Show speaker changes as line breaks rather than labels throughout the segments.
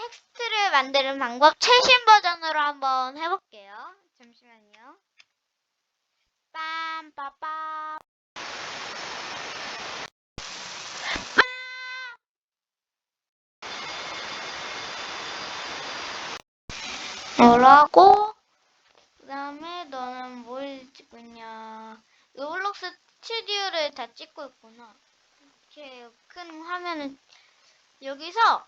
텍스트를 만드는 방법 최신 버전으로 한번 해볼게요. 잠시만요. 빰빠빠. 뭐라고? 그 다음에 너는 뭘 찍고 있냐. 로블록스 스튜디오를 다 찍고 있구나. 이렇게 큰 화면을 여기서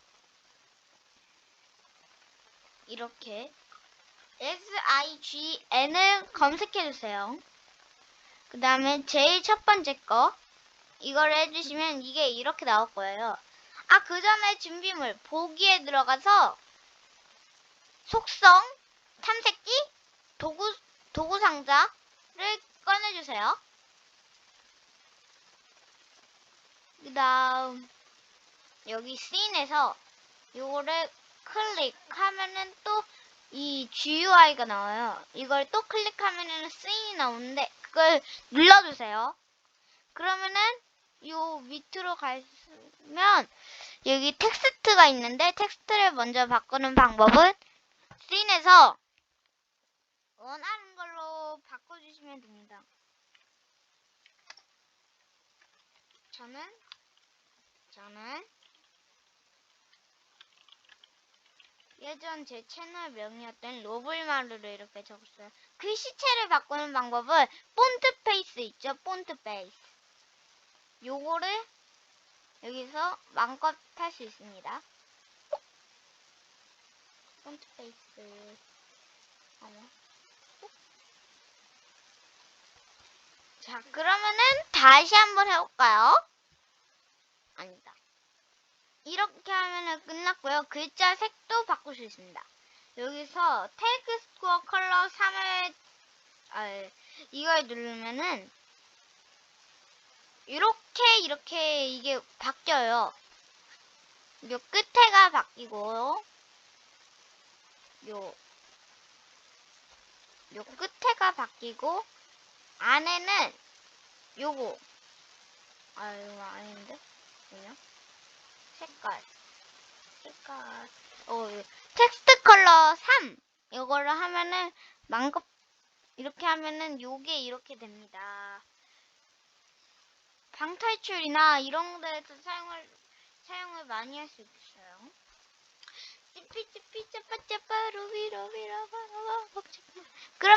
이렇게 SIGN을 검색해주세요. 그 다음에 제일 첫 번째 거 이걸 해주시면 이게 이렇게 나올 거예요. 아, 그 전에 준비물 보기에 들어가서 속성, 탐색기, 도구, 도구 상자를 꺼내주세요. 그 다음, 여기 씬에서 요거를 클릭하면은 또 이 GUI가 나와요. 이걸 또 클릭하면은 씬이 나오는데 그걸 눌러주세요. 그러면은 요 밑으로 가면 여기 텍스트가 있는데 텍스트를 먼저 바꾸는 방법은 씬에서 원하는 걸로 바꿔주시면 됩니다. 저는 저는 예전 제 채널 명이었던 로블마루를 이렇게 적었어요. 글씨체를 바꾸는 방법은 폰트 페이스 있죠? 폰트 페이스. 요거를 여기서 마음껏 할 수 있습니다. 폰트 페이스. 어머. 자, 그러면은 다시 한번 해볼까요? 아니다. 이렇게 하면은 끝났고요. 글자 색도 바꿀 수 있습니다. 여기서 테이크 스코어 컬러 3을 아, 이걸 누르면은 이렇게 이렇게 이게 바뀌어요. 요 끝에가 바뀌고 요, 요 끝에가 바뀌고 안에는 요거 아 이거 아닌데 뭐냐 색깔. 색깔. 어 텍스트 컬러 3 이거를 하면은 망급 이렇게 하면은 요게 이렇게 됩니다. 방탈출이나 이런 데에서 사용을 사용을 많이 할 수 있어요. 찌피찌피 짜빠짜빠 루비루비라바라바 안녕